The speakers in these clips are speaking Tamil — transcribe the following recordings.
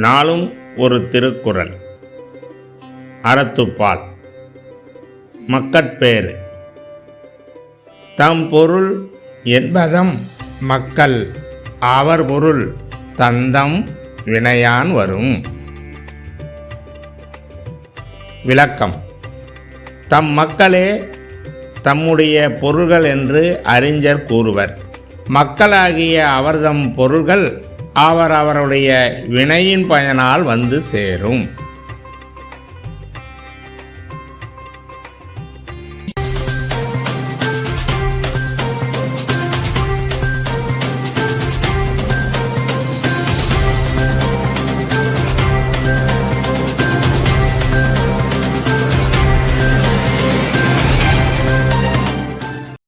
நாளும் ஒரு திருக்குறள். அறத்துப்பால். மக்கட்பேறு. தம் பொருள் என்பதம் மக்கள் அவர் பொருள் தந்தம் வினையான் வரும். விளக்கம். தம் மக்களே தம்முடைய பொருள்கள் என்று அறிஞர் கூறுவர். மக்களாகிய அவர்தம் பொருள்கள் அவர் அவருடைய வினையின் பயனால் வந்து சேரும்.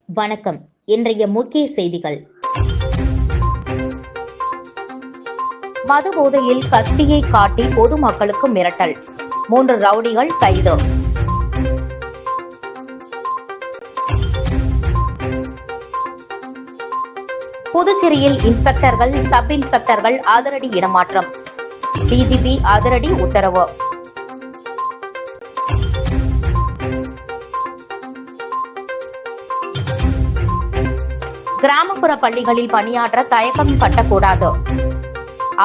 வணக்கம். இன்றைய முக்கிய செய்திகள். மது போதையில் கத்தியை காட்டி பொதுமக்களுக்கு மிரட்டல். மூன்று ரவுடிகள் கைது. புதுச்சேரியில் இன்ஸ்பெக்டர்கள் சப் இன்ஸ்பெக்டர்கள் அதிரடி இடமாற்றம். டிஜிபி அதிரடி உத்தரவு. கிராமப்புற பள்ளிகளில் பணியாற்ற தயக்கம் கட்டக்கூடாது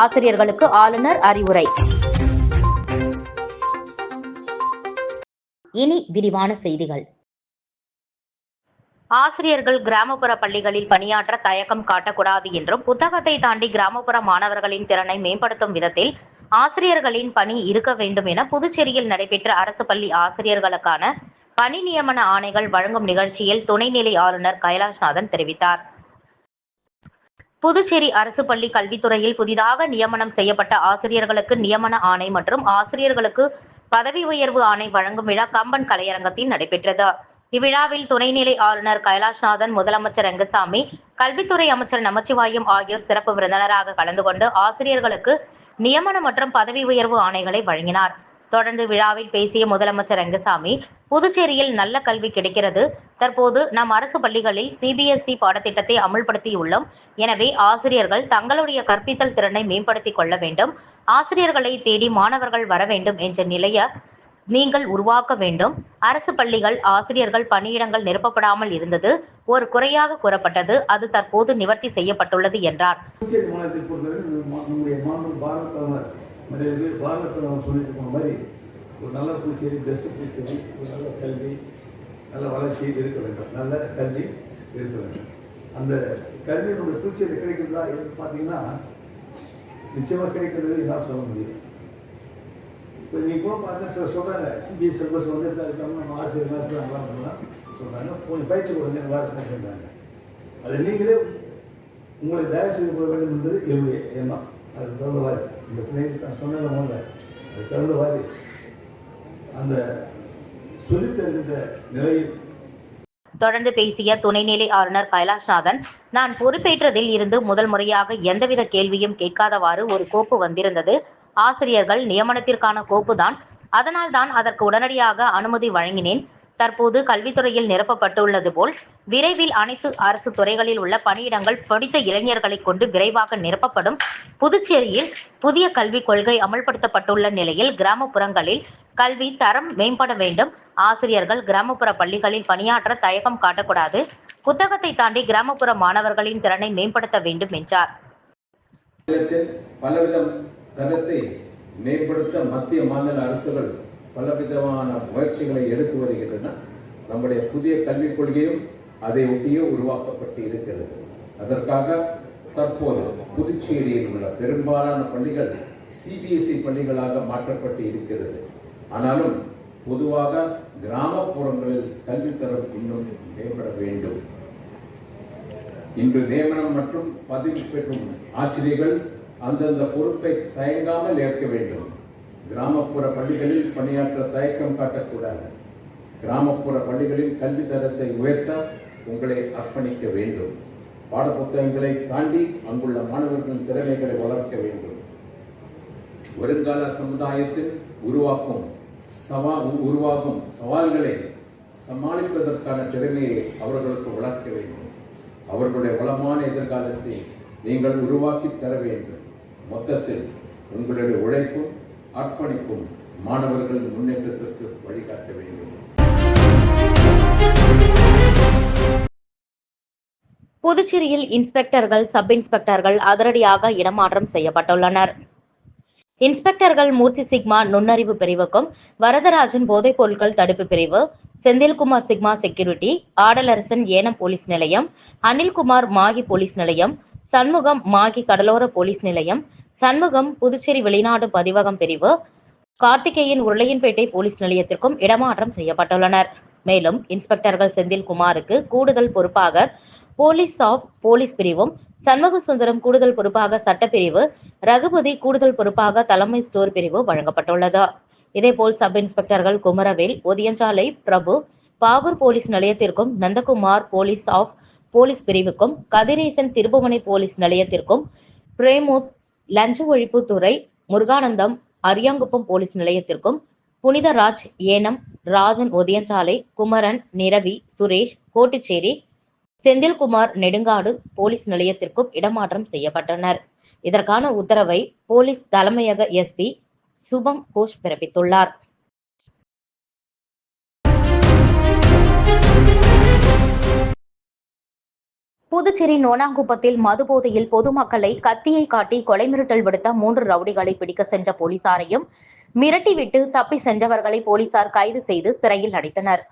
ஆசிரியர்களுக்கு ஆளுநர் அறிவுரை. இனி விரிவான செய்திகள். ஆசிரியர்கள் கிராமப்புற பள்ளிகளில் பணியாற்ற தயக்கம் காட்டக்கூடாது என்றும் புத்தகத்தை தாண்டி கிராமப்புற மாணவர்களின் திறனை மேம்படுத்தும் விதத்தில் ஆசிரியர்களின் பணி இருக்க வேண்டும் என புதுச்சேரியில் நடைபெற்ற அரசு பள்ளி ஆசிரியர்களுக்கான பணி நியமன ஆணைகள் வழங்கும் நிகழ்ச்சியில் துணைநிலை ஆளுநர் கைலாஷ்நாதன் தெரிவித்தார். புதுச்சேரி அரசு பள்ளி கல்வித்துறையில் புதிதாக நியமனம் செய்யப்பட்ட ஆசிரியர்களுக்கு நியமன ஆணை மற்றும் ஆசிரியர்களுக்கு பதவி உயர்வு ஆணை வழங்கும் விழா கம்பன் கலையரங்கத்தில் நடைபெற்றது. இவ்விழாவில் துணைநிலை ஆளுநர் கைலாஷ்நாதன் முதலமைச்சர் ரங்கசாமி கல்வித்துறை அமைச்சர் நமச்சிவாயம் ஆகியோர் சிறப்பு விருந்தினராக கலந்து கொண்டு ஆசிரியர்களுக்கு நியமன மற்றும் பதவி உயர்வு ஆணைகளை வழங்கினார். தொடர்ந்து விழாவில் பேசிய முதலமைச்சர் ரங்கசாமி புதுச்சேரியில் நல்ல கல்வி கிடைக்கிறது. தற்போது நம் அரசு பள்ளிகளில் சிபிஎஸ்இ பாடத்திட்டத்தை அமுல்படுத்தியுள்ளோம். எனவே ஆசிரியர்கள் தங்களுடைய கற்பித்தல் திறனை மேம்படுத்திக் கொள்ள வேண்டும். ஆசிரியர்களை தேடி மாணவர்கள் வர வேண்டும் என்ற நிலைய நீங்கள் உருவாக்க வேண்டும். அரசு பள்ளிகள் ஆசிரியர்கள் பணியிடங்கள் நிரப்பப்படாமல் இருந்தது. ஒரு குறையாக கூறப்பட்டது. அது தற்போது நிவர்த்தி செய்யப்பட்டுள்ளது என்றார். மற்ற பேர் பாரத்தில் நம்ம- சொல்லிட்டு போன மாதிரி ஒரு நல்ல புதுச்சேரி பெஸ்ட் புதுச்சேரி ஒரு நல்ல கல்வி நல்ல வளர்ச்சி இருக்க வேண்டும். நல்ல கல்வி இருக்க வேண்டும். அந்த கல்வி நம்முடைய புதுச்சேரி கிடைக்கிறதா என்று பார்த்தீங்கன்னா நிச்சயமாக கிடைக்கிறது என்னால் சொல்ல முடியும். இப்போ நீ கூட பார்த்தா சில சொல்கிறாங்க சிபிஎஸ் சிலபஸ் வந்து இருக்காங்க நம்ம ஆசிரியர் நல்லா பண்ணலாம் சொல்கிறாங்க கொஞ்சம் பயிற்சி கொடுங்க நல்லா இருக்கும் சொல்கிறாங்க அது நீங்களே உங்களை தயவு செய்து கொள்ள வேண்டும் என்பது என்னுடைய எண்ணம். அதுக்கு தகுந்தவாறு. இந்த பிள்ளைக்கு நான் சொன்னது முதல்ல. அதுக்கு தகுந்தவாறு அந்த சொல்லித்தருகின்ற நிலையில் தொடர்ந்து பேசிய துணைநிலை ஆளுநர் கைலாஷ்நாதன் நான் பொறுப்பேற்றதில் இருந்து முதல் முறையாக எந்தவித கேள்வியும் கேட்காதவாறு ஒரு கோப்பு வந்திருந்தது. ஆசிரியர்கள் நியமனத்திற்கான கோப்புதான். அதனால் தான் அதற்கு உடனடியாக அனுமதி வழங்கினேன். தற்போது கல்வித்துறையில் நிரப்பப்பட்டுள்ளது போல் விரைவில் அனைத்து அரசு துறைகளில் உள்ள பணியிடங்கள் படித்த இளைஞர்களை கொண்டு விரைவாக நிரப்பப்படும். புதுச்சேரியில் புதிய கல்விக் கொள்கை அமல்படுத்தப்பட்டுள்ள நிலையில் கிராமப்புறங்களில் கல்வி தரம் மேம்பட வேண்டும். ஆசிரியர்கள் கிராமப்புற பள்ளிகளில் பணியாற்ற தயக்கம் காட்டக்கூடாது. புத்தகத்தை தாண்டி கிராமப்புற மாணவர்களின் திறனை மேம்படுத்த வேண்டும் என்றார். பலவிதம் தரத்தை மேம்படுத்த மத்திய மாநில அரசுகள் பலவிதமான முயற்சிகளை எடுத்து வருகின்றன. நம்முடைய புதிய கல்விக் கொள்கையும் அதை ஒட்டியே உருவாக்கப்பட்டு இருக்கிறது. அதற்காக தற்போது புதுச்சேரியில் உள்ள பெரும்பாலான பள்ளிகள் சிபிஎஸ்இ பள்ளிகளாக மாற்றப்பட்டு இருக்கிறது. ஆனாலும் பொதுவாக கிராமப்புறங்களில் கல்வித்தரம் இன்னும் மேம்பட வேண்டும். இன்று நியமனம் மற்றும் பதவி பெற்றும் ஆசிரியர்கள் அந்தந்த பொறுப்பை தயங்காமல் ஏற்க வேண்டும். கிராமப்புற பள்ளிகளில் பணியாற்ற தயக்கம் காட்டக்கூடாது. கிராமப்புற பள்ளிகளில் கல்வி தரத்தை உயர்த்த உங்களை அர்ப்பணிக்க வேண்டும். பாடப்புத்தகங்களை தாண்டி அங்குள்ள மாணவர்களின் திறமைகளை வளர்க்க வேண்டும். வருங்கால சமுதாயத்தில் உருவாக்கும் சவா உருவாகும் சவால்களை சமாளிப்பதற்கான திறமையை அவர்களுக்கு வளர்க்க வேண்டும். அவர்களுடைய வளமான எதிர்காலத்தை நீங்கள் உருவாக்கி தர வேண்டும். மொத்தத்தில் உங்களுடைய உழைப்பும் அர்ப்பணிப்பும் மாணவர்களின் முன்னேற்றத்திற்கு வழி புதுச்சேரியில் இன்ஸ்பெக்டர்கள் சப் இன்ஸ்பெக்டர்கள் அதிரடியாக இடமாற்றம் செய்யப்பட்டுள்ளனர். இன்ஸ்பெக்டர்கள் மூர்த்தி சிக்மா நுண்ணறிவு பிரிவுக்கும் வரதராஜன் போதைப் பொருட்கள் தடுப்பு பிரிவு செந்தில்குமார் சிக்மா செக்யூரிட்டி ஆடலரசன் ஏனம் போலீஸ் நிலையம் அனில்குமார் மாகி போலீஸ் நிலையம் சண்முகம் மாகி கடலோர போலீஸ் நிலையம் சண்முகம் புதுச்சேரி வெளிநாடு பதிவகம் பிரிவு கார்த்திகேயன் உருளையன்பேட்டை போலீஸ் நிலையத்திற்கும் இடமாற்றம் செய்யப்பட்டுள்ளனர். மேலும் இன்ஸ்பெக்டர்கள் செந்தில்குமாருக்கு கூடுதல் பொறுப்பாக போலீஸ் ஆஃப் போலீஸ் பிரிவும் சண்முக சுந்தரம் கூடுதல் பொறுப்பாக சட்டப்பிரிவு ரகுபதி கூடுதல் பொறுப்பாக தலைமை ஸ்டோர் பிரிவு வழங்கப்பட்டுள்ளது. இதேபோல் சப் இன்ஸ்பெக்டர்கள் குமரவேல் ஒதியஞ்சாலை பிரபு பாகூர் போலீஸ் நிலையத்திற்கும் நந்தகுமார் போலீஸ் ஆஃப் போலீஸ் பிரிவுக்கும் கதிரேசன் திருபுவனை போலீஸ் நிலையத்திற்கும் பிரேமுத் லஞ்ச ஒழிப்பு துறை முருகானந்தம் அரியாங்குப்பம் போலீஸ் நிலையத்திற்கும் புனிதராஜ் ஏனம் ராஜன் ஒதியஞ்சாலை குமரன் நிரவி சுரேஷ் கோட்டுச்சேரி செந்தில்குமார் நெடுங்காடு போலீஸ் நிலையத்திற்கும் இடமாற்றம் செய்யப்பட்டனர். இதற்கான உத்தரவை போலீஸ் தலைமையக எஸ்பி சுபம் கோஷ் பிறப்பித்துள்ளார். புதுச்சேரி நோனாங்குப்பத்தில் மதுபோதையில் பொதுமக்களை கத்தியை காட்டி கொலை மிரட்டல் விடுத்த மூன்று ரவுடிகளை பிடிக்க சென்ற போலீசாரையும் மிரட்டிவிட்டு தப்பி சென்றவர்களை போலீசார் கைது செய்து சிறையில் அடைத்தனர்.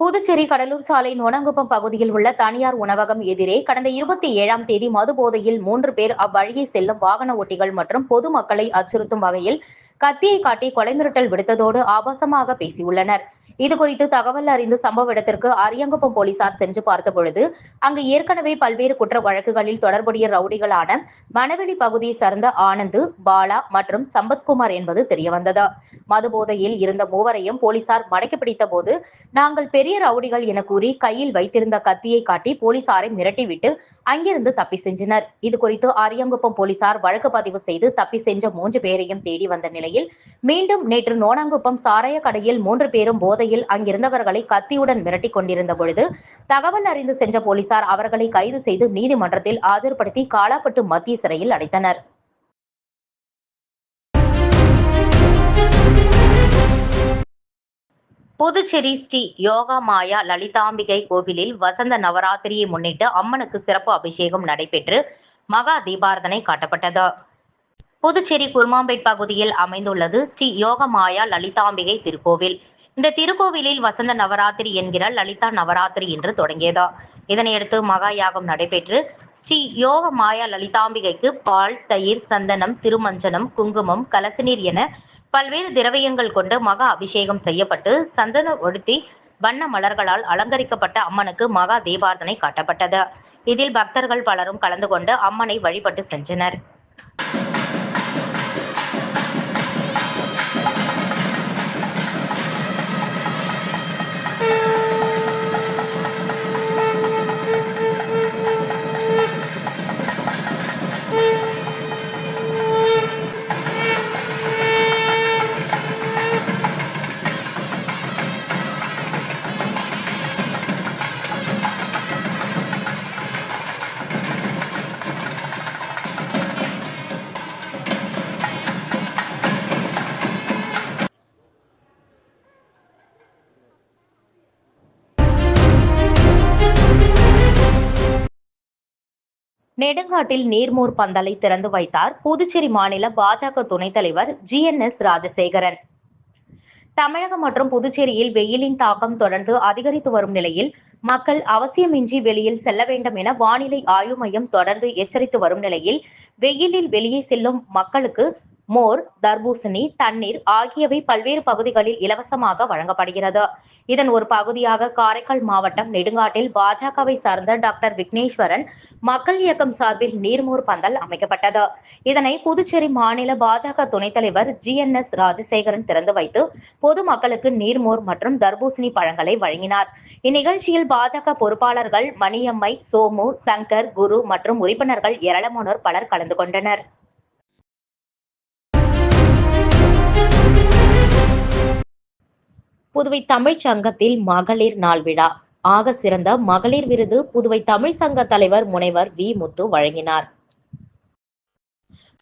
புதுச்சேரி கடலூர் சாலை நோனாங்குப்பம் பகுதியில் உள்ள தனியார் உணவகம் எதிரே கடந்த இருபத்தி ஏழாம் தேதி மதுபோதையில் மூன்று பேர் அவ்வழியே செல்லும் வாகன ஓட்டிகள் மற்றும் பொதுமக்களை அச்சுறுத்தும் வகையில் கத்தியை காட்டி கொலை மிரட்டல் விடுத்ததோடு ஆபாசமாக பேசியுள்ளனர். இது குறித்து தகவல் அறிந்து சம்பவ இடத்திற்கு அரியங்குப்பம் போலீசார் சென்று பார்த்த பொழுது அங்கு ஏற்கனவே பல்வேறு குற்ற வழக்குகளில் தொடர்புடைய ரவுடிகளான மணவெளி பகுதியை சார்ந்த ஆனந்து பாலா மற்றும் சம்பத்குமார் என்பது தெரியவந்தது. மதுபோதையில் இருந்த மூவரையும் போலீசார் மடக்கி பிடித்த போது நாங்கள் பெரிய ரவுடிகள் என கூறி கையில் வைத்திருந்த கத்தியை காட்டி போலீசாரை மிரட்டிவிட்டு அங்கிருந்து தப்பி சென்றனர். இது குறித்து அரியங்குப்பம் போலீசார் வழக்கு பதிவு செய்து தப்பி சென்ற மூன்று பேரையும் தேடி வந்த நிலையில் மீண்டும் நேற்று நோனாங்குப்பம் சாராய கடையில் மூன்று பேரும் போதையில் அங்கிருந்தவர்களை கத்தியுடன் மிரட்டி கொண்டிருந்த பொழுது தகவல் அறிந்து சென்ற போலீசார் அவர்களை கைது செய்து நீதிமன்றத்தில் ஆஜர்படுத்தி காலாப்பட்டு மத்திய சிறையில் அடைத்தனர். புதுச்சேரி ஸ்ரீ யோகா மாயா லலிதாம்பிகை கோவிலில் வசந்த நவராத்திரியை முன்னிட்டு அம்மனுக்கு சிறப்பு அபிஷேகம் நடைபெற்று மகா தீபாரதனை காட்டப்பட்டது. புதுச்சேரி குருமாம்பேட் பகுதியில் அமைந்துள்ளது ஸ்ரீ யோக மாயா லலிதாம்பிகை திருக்கோவில். இந்த திருக்கோவிலில் வசந்த நவராத்திரி என்கிற லலிதா நவராத்திரி என்று தொடங்கியது. இதனையடுத்து மகா யாகம் நடைபெற்று ஸ்ரீ யோக மாயா லலிதாம்பிகைக்கு பால் தயிர் சந்தனம் திருமஞ்சனம் குங்குமம் கலசநீர் என பல்வேறு திரவியங்கள் கொண்டு மகா அபிஷேகம் செய்யப்பட்டு சந்தன ஒடுத்தி வண்ண மலர்களால் அலங்கரிக்கப்பட்ட அம்மனுக்கு மகா தீபார்த்தனை காட்டப்பட்டது. இதில் பக்தர்கள் பலரும் கலந்து கொண்டு அம்மனை வழிபட்டு சென்றனர். நெடுங்காட்டில் நீர்மூர் பந்தலை திறந்து வைத்தார் புதுச்சேரி மாநில பாஜக துணைத் தலைவர் G N S Rajasekaran. Tamilagam மற்றும் புதுச்சேரியில் வெயிலின் தாக்கம் தொடர்ந்து அதிகரித்து வரும் நிலையில் மக்கள் அவசியமின்றி வெளியில் செல்ல வேண்டும் என வானிலை ஆய்வு மையம் தொடர்ந்து எச்சரித்து வரும் நிலையில் வெயிலில் வெளியே செல்லும் மக்களுக்கு மோர் தர்பூசணி தண்ணீர் ஆகியவை பல்வேறு பகுதிகளில் இலவசமாக வழங்கப்படுகிறது. இதன் ஒரு பகுதியாக காரைக்கால் மாவட்டம் நெடுங்காட்டில் பாஜகவை சார்ந்த டாக்டர் விக்னேஸ்வரன் மக்கள் இயக்கம் சார்பில் நீர்மூர் பந்தல் அமைக்கப்பட்டது. இதனை புதுச்சேரி மாநில பாஜக துணைத் தலைவர் ஜி என் எஸ் ராஜசேகரன் திறந்து வைத்து பொதுமக்களுக்கு நீர்மோர் மற்றும் தர்பூசணி பழங்களை வழங்கினார். இந்நிகழ்ச்சியில் பாஜக பொறுப்பாளர்கள் மணியம்மை சோமு சங்கர் குரு மற்றும் உறுப்பினர்கள் ஏராளமானோர் பலர் கலந்து கொண்டனர். புதுவை தமிழ்ச் சங்கத்தில் மகளிர் நாள் விழா. ஆக சிறந்த மகளிர் விருது புதுவை தமிழ் சங்க தலைவர் முனைவர் வி. முத்து வழங்கினார்.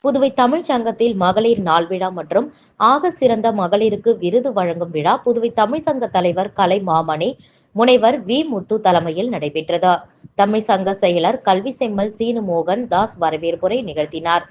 புதுவை தமிழ்ச் சங்கத்தில் மகளிர் நாள் விழா மற்றும் ஆக சிறந்த மகளிருக்கு விருது வழங்கும் விழா புதுவை தமிழ் சங்க தலைவர் கலை மாமணி முனைவர் வி. முத்து தலைமையில் நடைபெற்றது. தமிழ் சங்க செயலர் கல்வி செம்மல் சீனு மோகன் தாஸ் வரவேற்புரை நிகழ்த்தினார்.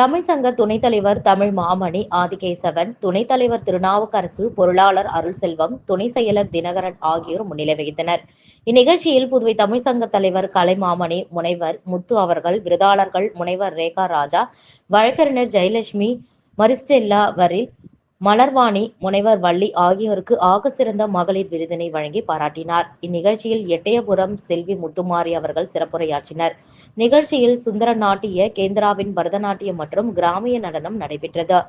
தமிழ் சங்க துணைத் தலைவர் தமிழ் மாமணி ஆதிகேசவன் துணைத் தலைவர் திருநாவுக்கரசு பொருளாளர் அருள்செல்வம் துணை செயலர் தினகரன் ஆகியோர் முன்னிலை வகித்தனர். இந்நிகழ்ச்சியில் புதுவை தமிழ் சங்க தலைவர் கலைமாமணி முனைவர் முத்து அவர்கள் விருதாளர்கள் முனைவர் ரேகா ராஜா வழக்கறிஞர் ஜெயலட்சுமி மரிஸ்டெல்லா வரில் மலர்வாணி முனைவர் வள்ளி ஆகியோருக்கு ஆக சிறந்த மகளிர் விருதினை வழங்கி பாராட்டினார். இந்நிகழ்ச்சியில் எட்டயபுரம் செல்வி முத்துமாரி அவர்கள் சிறப்புரையாற்றினர். நிகழ்ச்சியில் சுந்தர நாட்டிய கேந்திராவின் பரதநாட்டியம் மற்றும் கிராமிய நடனம் நடைபெற்றது.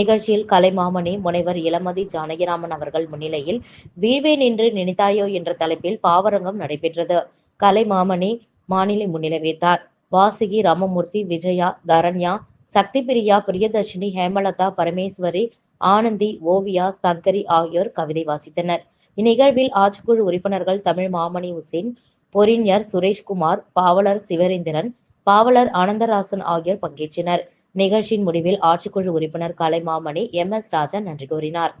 நிகழ்ச்சியில் கலைமாமணி முனைவர் இளமதி ஜானகிராமன் அவர்கள் முன்னிலையில் வீழ்வேன் என்று நினைத்தாயோ என்ற தலைப்பில் பாவரங்கம் நடைபெற்றது. கலைமாமணி மாநிலை முன்னிலை வைத்தார். வாசுகி ராமமூர்த்தி விஜயா தரண்யா சக்தி பிரியா பிரியதர்ஷினி ஹேமலதா பரமேஸ்வரி ஆனந்தி ஓவியா சங்கரி ஆகியோர் கவிதை வாசித்தனர். இந்நிகழ்வில் ஆட்சிக்குழு உறுப்பினர்கள் தமிழ் மாமணி உசேன் பொறிஞர் சுரேஷ்குமார் பாவலர் சிவரேந்திரன் பாவலர் ஆனந்தராசன் ஆகியோர் பங்கேற்றனர். நிகழ்ச்சியின் முடிவில் ஆட்சிக்குழு உறுப்பினர் கலைமாமணி எம். எஸ். ராஜா நன்றி கூறினார்.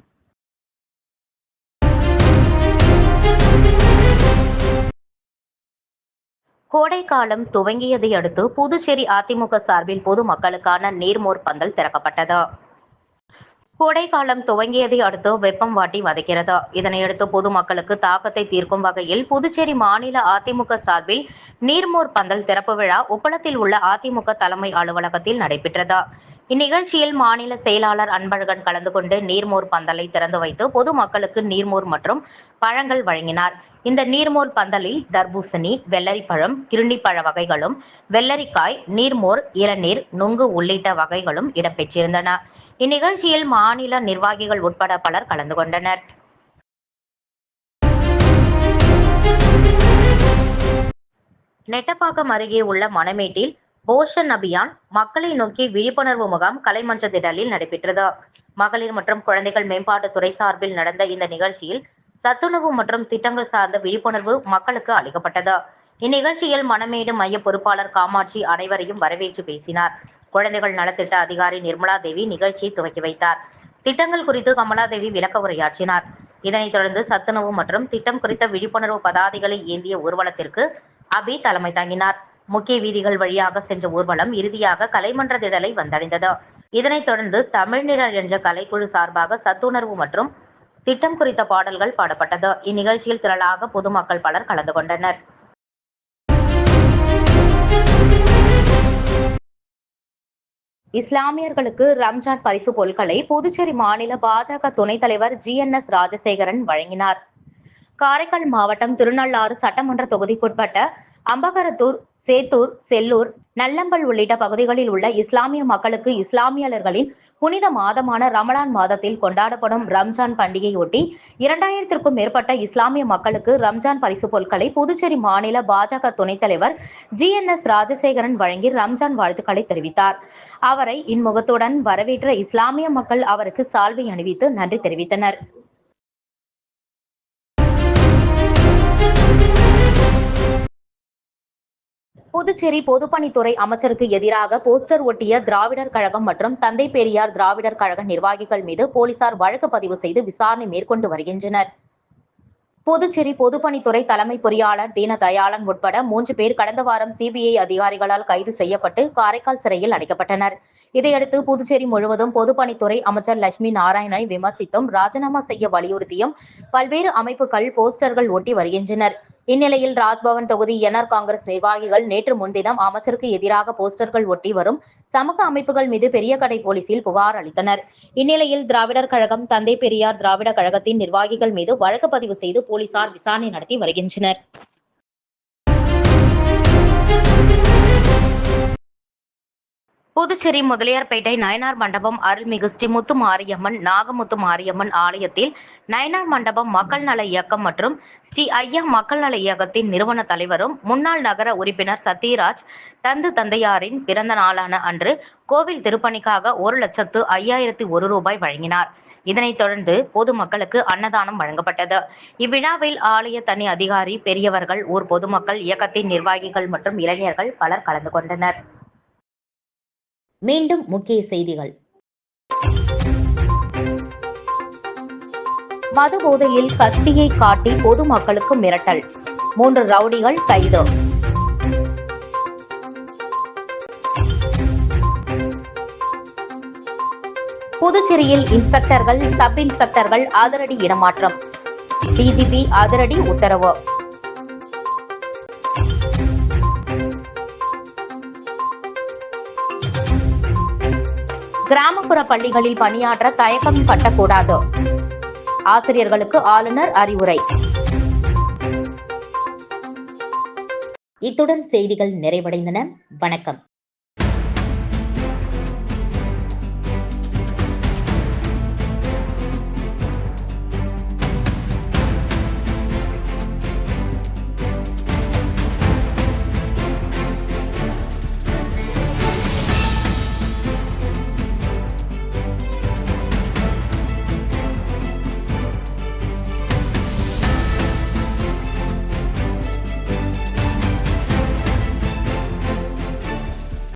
கோடை காலம் துவங்கியதை அடுத்து புதுச்சேரி அதிமுக சார்பில் பொதுமக்களுக்கான நீர்மோர் பந்தல் திறக்கப்பட்டது. கோடைக்காலம் துவங்கியதை அடுத்து வெப்பம் வாட்டி வதைக்கிறது. இதனையடுத்து பொதுமக்களுக்கு தாக்கத்தை தீர்க்கும் வகையில் புதுச்சேரி மாநில அதிமுக சார்பில் நீர்மோர் பந்தல் திறப்பு விழா உப்பளத்தில் உள்ள அதிமுக தலைமை அலுவலகத்தில் நடைபெற்றது. இந்நிகழ்ச்சியில் மாநில செயலாளர் அன்பழகன் கலந்து கொண்டு நீர்மோர் பந்தலை திறந்து வைத்து பொதுமக்களுக்கு நீர்மோர் மற்றும் பழங்கள் வழங்கினார். இந்த நீர்மோர் பந்தலில் தர்பூசணி வெள்ளரிப்பழம் கிருணிப்பழ வகைகளும் வெள்ளரிக்காய் நீர்மோர் இளநீர் நுங்கு உள்ளிட்ட வகைகளும் இடம்பெற்றிருந்தன. இந்நிகழ்ச்சியில் மாநில நிர்வாகிகள் உட்பட பலர் கலந்து கொண்டனர். நெட்டப்பாக்கம் அருகே உள்ள மணமேட்டில் போஷன் அபியான் மக்களை நோக்கி விழிப்புணர்வு முகாம் கலைமன்ற திடலில் நடைபெற்றது. மகளிர் மற்றும் குழந்தைகள் மேம்பாட்டுத்துறை சார்பில் நடந்த இந்த நிகழ்ச்சியில் சத்துணவு மற்றும் திட்டங்கள் சார்ந்த விழிப்புணர்வு மக்களுக்கு அளிக்கப்பட்டது. இந்நிகழ்ச்சியில் மணமேடு மைய பொறுப்பாளர் காமாட்சி அனைவரையும் வரவேற்று பேசினார். குழந்தைகள் நலத்திட்ட அதிகாரி நிர்மலா தேவி நிகழ்ச்சியை துவக்கி வைத்தார். திட்டங்கள் குறித்து கமலாதேவி விளக்க உரையாற்றினார். இதனைத் தொடர்ந்து சத்துணவு மற்றும் திட்டம் குறித்த விழிப்புணர்வு பதாதைகளை ஏந்திய ஊர்வலத்திற்கு அபி தலைமை தாங்கினார். முக்கிய வீதிகள் வழியாக சென்ற ஊர்வலம் இறுதியாக கலைமன்ற திடலை வந்தடைந்தது. இதனைத் தொடர்ந்து தமிழ்நிழல் என்ற கலைக்குழு சார்பாக சத்துணர்வு மற்றும் திட்டம் குறித்த பாடல்கள் பாடப்பட்டது. இந்நிகழ்ச்சியில் திரளாக பொதுமக்கள் பலர் கலந்து கொண்டனர். இஸ்லாமியர்களுக்கு ரம்ஜான் பரிசு பொருட்களை புதுச்சேரி மாநில பாஜக துணைத் தலைவர் ஜி என் எஸ் ராஜசேகரன் வழங்கினார். காரைக்கால் மாவட்டம் திருநள்ளாறு சட்டமன்ற தொகுதிக்குட்பட்ட அம்பகரத்தூர் சேத்தூர் செல்லூர் நல்லம்பல் உள்ளிட்ட பகுதிகளில் உள்ள இஸ்லாமிய மக்களுக்கு இஸ்லாமியர்களின் புனித மாதமான ரமலான் மாதத்தில் கொண்டாடப்படும் ரம்ஜான் பண்டிகையொட்டி இரண்டாயிரத்திற்கும் மேற்பட்ட இஸ்லாமிய மக்களுக்கு ரம்ஜான் பரிசு பொருட்களை புதுச்சேரி மாநில பாஜக துணைத் தலைவர் ஜி என் எஸ் ராஜசேகரன் வழங்கி ரம்ஜான் வாழ்த்துக்களை தெரிவித்தார். அவரை இன்முகத்துடன் வரவேற்ற இஸ்லாமிய மக்கள் அவருக்கு சால்வை அணிவித்து நன்றி தெரிவித்தனர். புதுச்சேரி பொதுப்பணித்துறை அமைச்சருக்கு எதிராக போஸ்டர் ஒட்டிய திராவிடர் கழகம் மற்றும் தந்தை பெரியார் திராவிடர் கழக நிர்வாகிகள் மீது போலீசார் வழக்கு பதிவு செய்து விசாரணை மேற்கொண்டு வருகின்றனர். புதுச்சேரி பொதுப்பணித்துறை தலைமை பொறியாளர் தீனதயாளன் உட்பட மூன்று பேர் கடந்த வாரம் சிபிஐ அதிகாரிகளால் கைது செய்யப்பட்டு காரைக்கால் சிறையில் அடைக்கப்பட்டனர். இதையடுத்து புதுச்சேரி முழுவதும் பொதுப்பணித்துறை அமைச்சர் லட்சுமி நாராயணனை விமர்சித்தும் ராஜினாமா செய்ய வலியுறுத்தியும் பல்வேறு அமைப்புகள் போஸ்டர்கள் ஒட்டி வருகின்றனர். இந்நிலையில் ராஜ்பவன் தொகுதி என்ஆர் காங்கிரஸ் நிர்வாகிகள் நேற்று முன்தினம் அமைச்சருக்கு எதிராக போஸ்டர்கள் ஒட்டி வரும் சமூக அமைப்புகள் மீது பெரிய கடை போலீசில் புகார் அளித்தனர். இந்நிலையில் திராவிடர் கழகம் தந்தை பெரியார் திராவிட கழகத்தின் நிர்வாகிகள் மீது வழக்கு பதிவு செய்து போலீசார் விசாரணை நடத்தி வருகின்றனர். புதுச்சேரி முதலியார்பேட்டை நயனார் மண்டபம் அருள்மிகு ஸ்ரீ முத்து மாரியம்மன் நாகமுத்து மாரியம்மன் ஆலயத்தில் நயனார் மண்டபம் மக்கள் நல இயக்கம் மற்றும் ஸ்ரீ ஐயா மக்கள் நல இயக்கத்தின் நிறுவன தலைவரும் முன்னாள் நகர உறுப்பினர் சத்யராஜ் தந்து தந்தையாரின் பிறந்த நாளான அன்று கோவில் திருப்பணிக்காக ஒரு லட்சத்து ஐயாயிரத்தி ஒரு ரூபாய் வழங்கினார். இதனைத் தொடர்ந்து பொதுமக்களுக்கு அன்னதானம் வழங்கப்பட்டது. இவ்விழாவில் ஆலய தனி அதிகாரி பெரியவர்கள் ஊர் பொதுமக்கள் இயக்கத்தின் நிர்வாகிகள் மற்றும் இளைஞர்கள் பலர் கலந்து கொண்டனர். மீண்டும் முக்கிய செய்திகள். மது போதையில் கத்தியை காட்டி பொதுமக்களுக்கு மிரட்டல். மூன்று ரவுடிகள் கைது. புதுச்சேரியில் இன்ஸ்பெக்டர்கள் சப் இன்ஸ்பெக்டர்கள் அதிரடி இடமாற்றம். டிஜிபி அதிரடி உத்தரவு. கிராமப்புற பள்ளிகளில் பணியாற்ற தயக்கம் கட்டக்கூடாது ஆசிரியர்களுக்கு ஆளுநர் அறிவுரை. இத்துடன் செய்திகள் நிறைவடைந்தன. வணக்கம்.